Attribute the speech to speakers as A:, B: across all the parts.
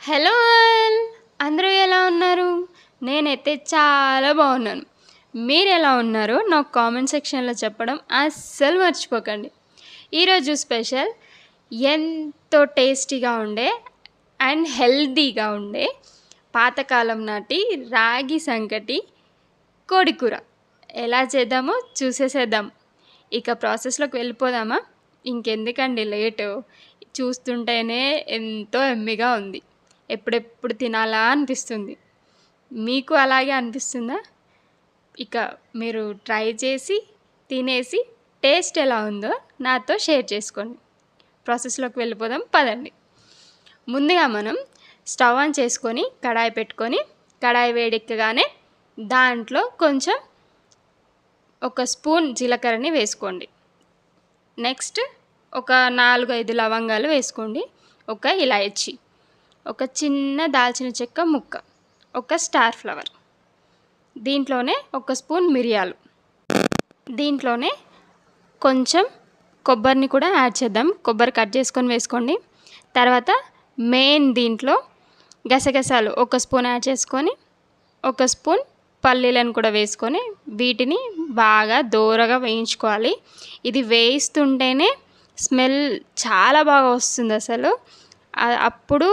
A: Hello అందరూ ఎలా ఉన్నారు? నేనైతే చాలా బాగున్నాను. మీరు ఎలా ఉన్నారో నాకు కామెంట్ సెక్షన్లో చెప్పడం అస్సలు మర్చిపోకండి. ఈరోజు స్పెషల్ ఎంతో టేస్టీగా ఉండే అండ్ హెల్దీగా ఉండే పాతకాలం నాటి రాగి సంకటి కోడికూర ఎలా చేద్దామో చూసేసేద్దాం. ఇక ప్రాసెస్లోకి వెళ్ళిపోదామా? ఇంకెందుకండి లేటు? చూస్తుంటేనే ఎంతో ఎమ్మిగా ఉంది. ఎప్పుడెప్పుడు తినాలా అనిపిస్తుంది. మీకు అలాగే అనిపిస్తుందా? ఇక మీరు ట్రై చేసి తినేసి టేస్ట్ ఎలా ఉందో నాతో షేర్ చేసుకోండి. ప్రాసెస్లోకి వెళ్ళిపోదాం పదండి. ముందుగా మనం స్టవ్ ఆన్ చేసుకొని కడాయి పెట్టుకొని కడాయి వేడెక్కగానే దాంట్లో కొంచెం ఒక స్పూన్ జీలకర్రని వేసుకోండి. నెక్స్ట్ ఒక నాలుగు ఐదు లవంగాలు వేసుకోండి. ఒక ఇలాయచి. ఒక చిన్న దాల్చిన చెక్క ముక్క ఒక స్టార్ ఫ్లవర్. దీంట్లోనే ఒక స్పూన్ మిరియాలు. దీంట్లోనే కొంచెం కొబ్బరిని కూడా యాడ్ చేద్దాం. కొబ్బరి కట్ చేసుకొని వేసుకోండి. తర్వాత మెయిన్ దీంట్లో గసగసాలు ఒక స్పూన్ యాడ్ చేసుకొని ఒక స్పూన్ పల్లీలను కూడా వేసుకొని వీటిని బాగా దూరగా వేయించుకోవాలి. ఇది వేయిస్తుంటేనే స్మెల్ చాలా బాగా వస్తుంది అసలు. అప్పుడు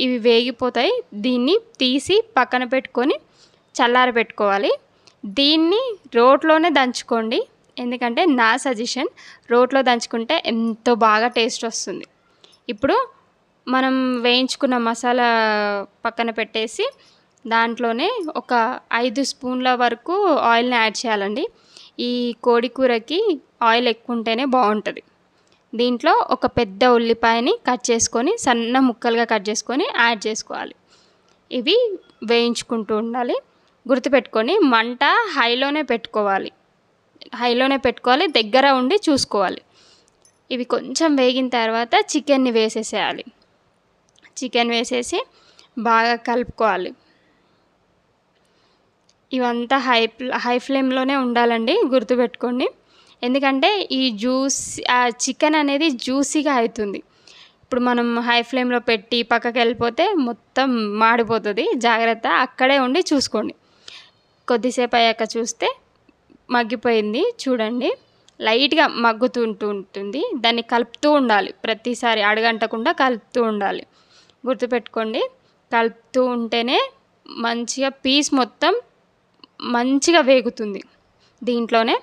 A: ఇవి వేగిపోతాయి. దీన్ని తీసి పక్కన పెట్టుకొని చల్లార పెట్టుకోవాలి. దీన్ని రోట్లోనే దంచుకోండి. ఎందుకంటే నా సజెషన్ రోట్లో దంచుకుంటే ఎంతో బాగా టేస్ట్ వస్తుంది. ఇప్పుడు మనం వేయించుకున్న మసాలా పక్కన పెట్టేసి దాంట్లోనే ఒక ఐదు స్పూన్ల వరకు ఆయిల్ని యాడ్ చేయాలండి. ఈ కోడి కూరకి ఆయిల్ ఎక్కువ ఉంటేనే బాగుంటుంది. దీంట్లో ఒక పెద్ద ఉల్లిపాయని కట్ చేసుకొని సన్న ముక్కలుగా కట్ చేసుకొని యాడ్ చేసుకోవాలి. ఇవి వేయించుకుంటూ ఉండాలి. గుర్తుపెట్టుకొని మంట హైలోనే పెట్టుకోవాలి. హైలోనే పెట్టుకోవాలి దగ్గర ఉండి చూసుకోవాలి. ఇవి కొంచెం వేగిన తర్వాత చికెన్ని వేసేసేయాలి. చికెన్ వేసేసి బాగా కలుపుకోవాలి. ఇవంతా హై హై ఫ్లేమ్లోనే ఉండాలండి గుర్తుపెట్టుకోండి. ఎందుకంటే ఈ జ్యూస్ ఆ చికెన్ అనేది జ్యూసీగా అవుతుంది ఇప్పుడు మనం హై ఫ్లేమ్లో పెట్టి పక్కకి వెళ్ళిపోతే మొత్తం మాడిపోతుంది. జాగ్రత్త అక్కడే ఉండి చూసుకోండి. కొద్దిసేపు అయ్యాక చూస్తే మగ్గిపోయింది చూడండి. లైట్గా మగ్గుతుంటూ ఉంటుంది. దాన్ని కలుపుతూ ఉండాలి. ప్రతిసారి అడగంటకుండా కలుపుతూ ఉండాలి. గుర్తుపెట్టుకోండి కలుపుతూ ఉంటేనే మంచిగా పీస్ మొత్తం మంచిగా వేగుతుంది. దీంట్లోనే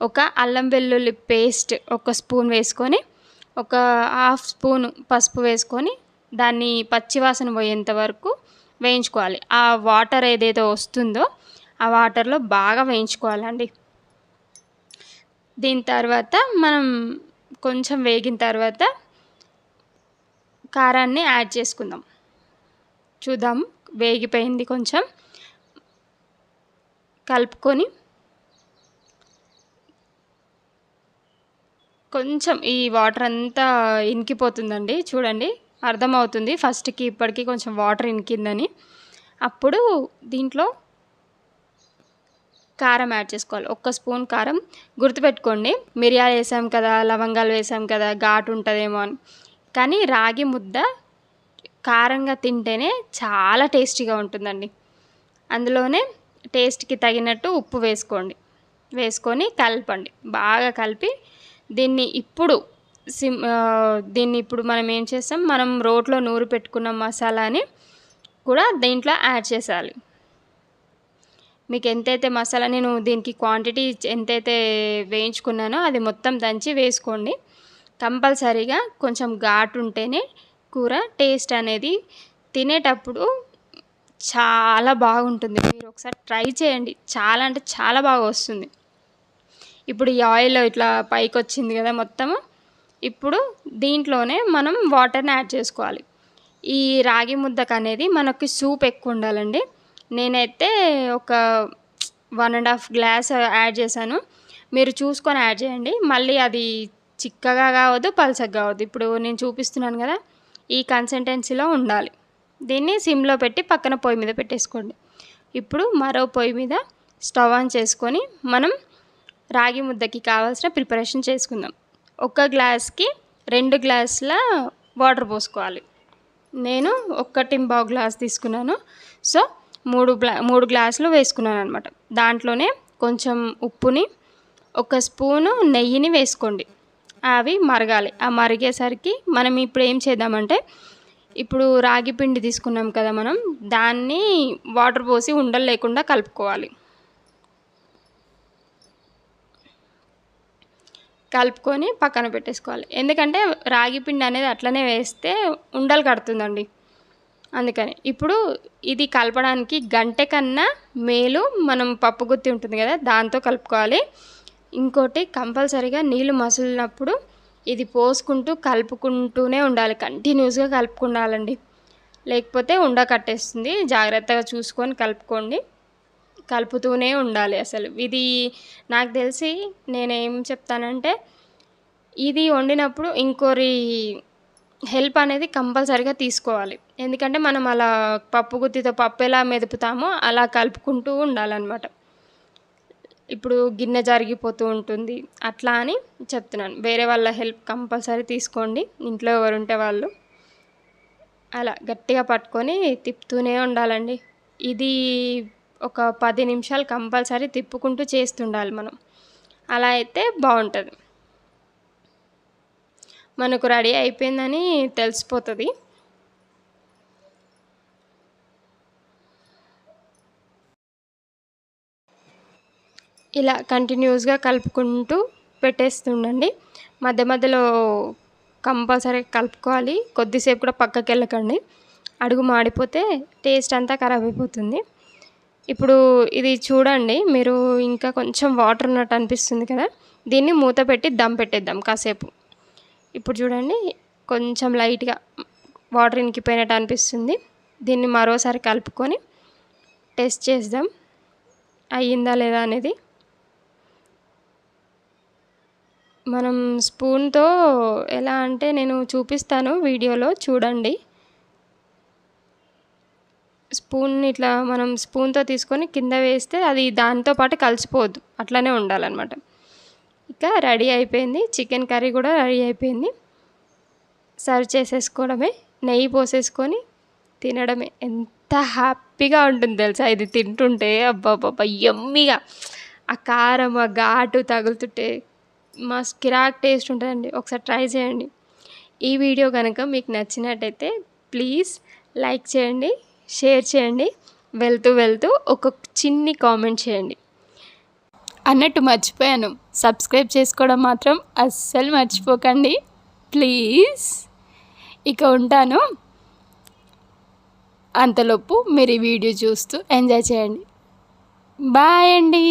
A: ఒక అల్లం వెల్లుల్లి పేస్ట్ ఒక స్పూన్ వేసుకొని ఒక హాఫ్ స్పూన్ పసుపు వేసుకొని దాన్ని పచ్చివాసన పోయేంత వరకు వేయించుకోవాలి. ఆ వాటర్ ఏదైతే వస్తుందో ఆ వాటర్లో బాగా వేయించుకోవాలండి. దీని తర్వాత మనం కొంచెం వేగిన తర్వాత కారాన్ని యాడ్ చేసుకుందాం. చూద్దాం వేగిపోయింది కొంచెం. కలుపుకొని కొంచెం ఈ వాటర్ అంతా ఇనికిపోతుందండి. చూడండి అర్థమవుతుంది. ఫస్ట్కి ఇప్పటికి కొంచెం వాటర్ ఇనికిందని. అప్పుడు దీంట్లో కారం యాడ్ చేసుకోవాలి. ఒక్క స్పూన్ కారం. గుర్తుపెట్టుకోండి మిరియాలు వేసాం కదా లవంగాలు వేసాం కదా ఘాటు ఉంటుందేమో అని. కానీ రాగి ముద్ద కారంగా తింటేనే చాలా టేస్టీగా ఉంటుందండి. అందులోనే టేస్ట్కి తగినట్టు ఉప్పు వేసుకోండి. వేసుకొని కలపండి. బాగా కలిపి దీన్ని ఇప్పుడు సిమ్ దీన్ని ఇప్పుడు మనం ఏం చేస్తాం? మనం రోట్లో నూరు పెట్టుకున్న మసాలాని కూడా దీంట్లో యాడ్ చేసాలి. మీకు ఎంతైతే మసాలా నేను దీనికి క్వాంటిటీ ఎంతైతే వేయించుకున్నానో అది మొత్తం దంచి వేసుకోండి. కంపల్సరీగా కొంచెం ఘాటు ఉంటేనే కూర టేస్ట్ అనేది తినేటప్పుడు చాలా బాగుంటుంది. మీరు ఒకసారి ట్రై చేయండి. చాలా అంటే చాలా బాగా వస్తుంది. ఇప్పుడు ఈ ఆయిల్ ఇట్లా పైకి వచ్చింది కదా మొత్తము ఇప్పుడు దీంట్లోనే మనం వాటర్ని యాడ్ చేసుకోవాలి. ఈ రాగి ముద్దకు అనేది మనకి సూప్ ఎక్కువ ఉండాలండి. నేనైతే ఒక one and half glass add చేశాను. మీరు చూసుకొని యాడ్ చేయండి. మళ్ళీ అది చిక్కగా కావద్దు పల్చగా కావద్దు. ఇప్పుడు నేను చూపిస్తున్నాను కదా ఈ కన్సిస్టెన్సీలో ఉండాలి. దీన్ని సిమ్లో పెట్టి పక్కన పొయ్యి మీద పెట్టేసుకోండి. ఇప్పుడు మరో పొయ్యి మీద స్టవ్ ఆన్ చేసుకొని మనం రాగి ముద్దకి కావాల్సిన ప్రిపరేషన్ చేసుకుందాం. ఒక గ్లాస్కి రెండు గ్లాసుల వాటర్ పోసుకోవాలి. నేను ఒక్కటి బావు గ్లాస్ తీసుకున్నాను. సో మూడు గ్లా మూడు గ్లాసులు వేసుకున్నాను అనమాట దాంట్లోనే కొంచెం ఉప్పుని ఒక స్పూను నెయ్యిని వేసుకోండి. అవి మరగాలి. ఆ మరిగేసరికి మనం ఇప్పుడు ఏం చేద్దామంటే ఇప్పుడు రాగి పిండి తీసుకున్నాం కదా మనం దాన్ని వాటర్ పోసి ఉండలు లేకుండా కలుపుకోవాలి. కలుపుకొని పక్కన పెట్టేసుకోవాలి. ఎందుకంటే రాగి పిండి అనేది అట్లనే వేస్తే ఉండలు కడుతుందండి. అందుకని ఇప్పుడు ఇది కలపడానికి గంట కన్నా మేలు మనం పప్పు గుత్తి ఉంటుంది కదా దాంతో కలుపుకోవాలి. ఇంకోటి కంపల్సరీగా నీళ్ళు మసిలినప్పుడు ఇది పోసుకుంటూ కలుపుకుంటూనే ఉండాలి. కంటిన్యూస్గా కలుపుకుండాలండి. లేకపోతే ఉండ కట్టేస్తుంది. జాగ్రత్తగా చూసుకొని కలుపుకోండి. కలుపుతూనే ఉండాలి అసలు. ఇది నాకు తెలిసి నేనేం చెప్తానంటే ఇది వండినప్పుడు ఇంకోరి హెల్ప్ అనేది కంపల్సరీగా తీసుకోవాలి. ఎందుకంటే మనం అలా పప్పు గుత్తితో పప్పు ఎలా మెదుపుతామో అలా కలుపుకుంటూ ఉండాలన్నమాట. ఇప్పుడు గిన్నె జరిగిపోతూ ఉంటుంది. అట్లా అని చెప్తున్నాను. వేరే వాళ్ళ హెల్ప్ కంపల్సరీ తీసుకోండి. ఇంట్లో ఎవరు ఉంటే వాళ్ళు. అలా గట్టిగా పట్టుకొని తిప్పుతూనే ఉండాలండి. ఇది ఒక పది నిమిషాలు కంపల్సరీ తిప్పుకుంటూ చేస్తుండాలి మనం. అలా అయితే బాగుంటుంది. మనకు రెడీ అయిపోయిందని తెలిసిపోతుంది. ఇలా కంటిన్యూస్గా కలుపుకుంటూ పెట్టేస్తుండండి. మధ్య మధ్యలో కంపల్సరీ కలుపుకోవాలి. కొద్దిసేపు కూడా పక్కకి వెళ్ళకండి అడుగు మాడిపోతే టేస్ట్ అంతా ఖరాబ్ అయిపోతుంది. ఇప్పుడు ఇది చూడండి మీరు ఇంకా కొంచెం వాటర్ ఉన్నట్టు అనిపిస్తుంది కదా. దీన్ని మూత పెట్టి దమ్ పెట్టేద్దాం కాసేపు. ఇప్పుడు చూడండి కొంచెం లైట్గా వాటర్ ఇంకిపోయినట్టు అనిపిస్తుంది. దీన్ని మరోసారి కలుపుకొని టెస్ట్ చేద్దాం. అయ్యిందా లేదా అనేది. మనం స్పూన్తో ఎలా అంటే నేను చూపిస్తాను వీడియోలో చూడండి. స్పూన్ ఇట్లా మనం స్పూన్తో తీసుకొని కింద వేస్తే అది దాంతో పాటు కలిసిపోవద్దు అట్లానే ఉండాలన్నమాట. ఇక రెడీ అయిపోయింది. చికెన్ కర్రీ కూడా రెడీ అయిపోయింది. సర్వ్ చేసేసుకోవడమే. నెయ్యి పోసేసుకొని తినడమే. ఎంత హ్యాపీగా ఉంటుంది తెలుసా? ఇది తింటుంటే అబ్బాబ్బా ఎమ్మిగా ఆ కారం ఆ ఘాటు తగులుతుంటే మా కిరాక్ టేస్ట్ ఉంటుందండి. ఒకసారి ట్రై చేయండి. ఈ వీడియో కనుక మీకు నచ్చినట్టయితే ప్లీజ్ లైక్ చేయండి. షేర్ చేయండి. వెళ్తూ వెళ్తూ ఒక చిన్ని కామెంట్ చేయండి. అన్నట్టు మర్చిపోయాను. సబ్స్క్రైబ్ చేసుకోవడం మాత్రం అస్సలు మర్చిపోకండి. ప్లీజ్. ఇక ఉంటాను. అంతలోపు మీరు ఈ వీడియో చూస్తూ ఎంజాయ్ చేయండి. బాయ్ అండి.